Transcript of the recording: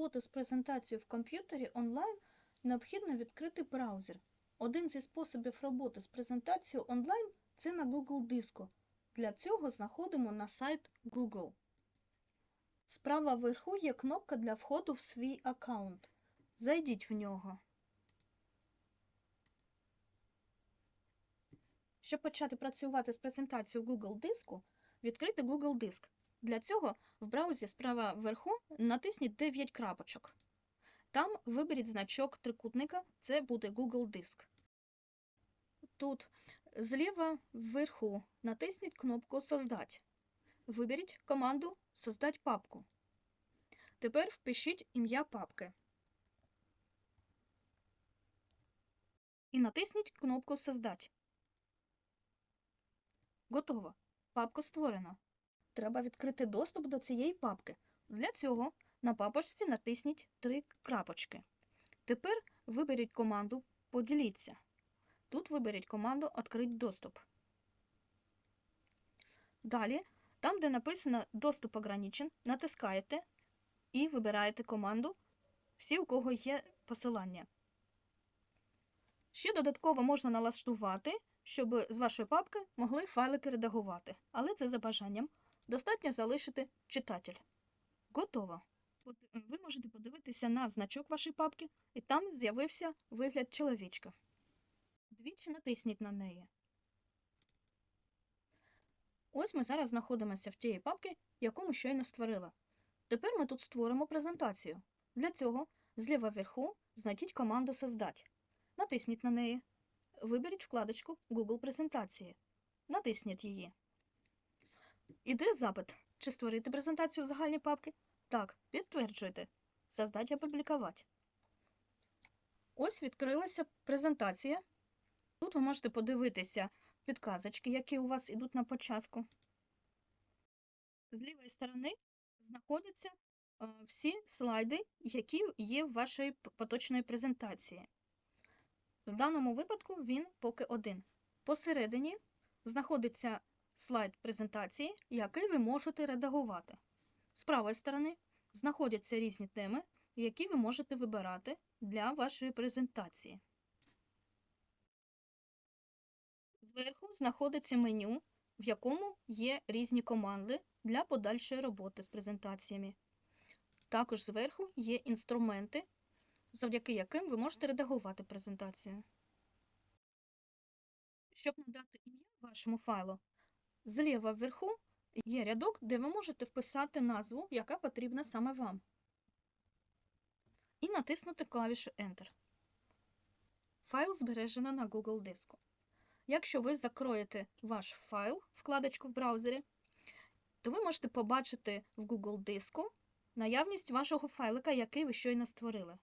роботи з презентацією в комп'ютері онлайн необхідно відкрити браузер. Один зі способів роботи з презентацією онлайн це на Google диску. Для цього знаходимо на сайт Google. Справа вверху є кнопка для входу в свій аккаунт. Зайдіть в нього. Щоб почати працювати з презентацією Google диску, відкрити Google диск. Для цього в браузі справа вверху натисніть 9 крапочок. Там виберіть значок трикутника, це буде Google диск. Тут зліва вверху натисніть кнопку Создать. Виберіть команду Создать папку. Тепер впишіть ім'я папки. І натисніть кнопку Создать. Готово. Папка створена. Треба відкрити доступ до цієї папки. Для цього на папочці натисніть три крапочки. Тепер виберіть команду Поділіться. Тут виберіть команду Открить доступ. Далі, там, де написано Доступ ограничен, натискаєте і вибираєте команду всі, у кого є посилання. Ще додатково можна налаштувати, щоб з вашої папки могли файлики редагувати, але це за бажанням. Достатньо залишити читатель. Готово. Ви можете подивитися на значок вашої папки, і там з'явився вигляд чоловічка. Двічі натисніть на неї. Ось ми зараз знаходимося в тієї папки, яку ми щойно створили. Тепер ми тут створимо презентацію. Для цього зліва вверху знайдіть команду Создать. Натисніть на неї. Виберіть вкладочку Google презентації. Натисніть її. Іде запит. Чи створити презентацію в загальній папки? Так, підтверджуйте. Создать і опублікувати. Ось відкрилася презентація. Тут ви можете подивитися підказочки, які у вас ідуть на початку. З лівої сторони знаходяться е, всі слайди, які є в вашій поточної презентації. В даному випадку він поки один. Посередині знаходиться слайд презентації, який ви можете редагувати. З правої сторони знаходяться різні теми, які ви можете вибирати для вашої презентації. Зверху знаходиться меню, в якому є різні команди для подальшої роботи з презентаціями. Також зверху є інструменти, завдяки яким ви можете редагувати презентацію. Щоб надати ім'я вашому файлу, зліва вверху є рядок, де ви можете вписати назву, яка потрібна саме вам. І натиснути клавішу Enter. Файл збережено на Google диску. Якщо ви закроєте ваш файл, вкладочку в браузері, то ви можете побачити в Google диску наявність вашого файлика, який ви щойно створили.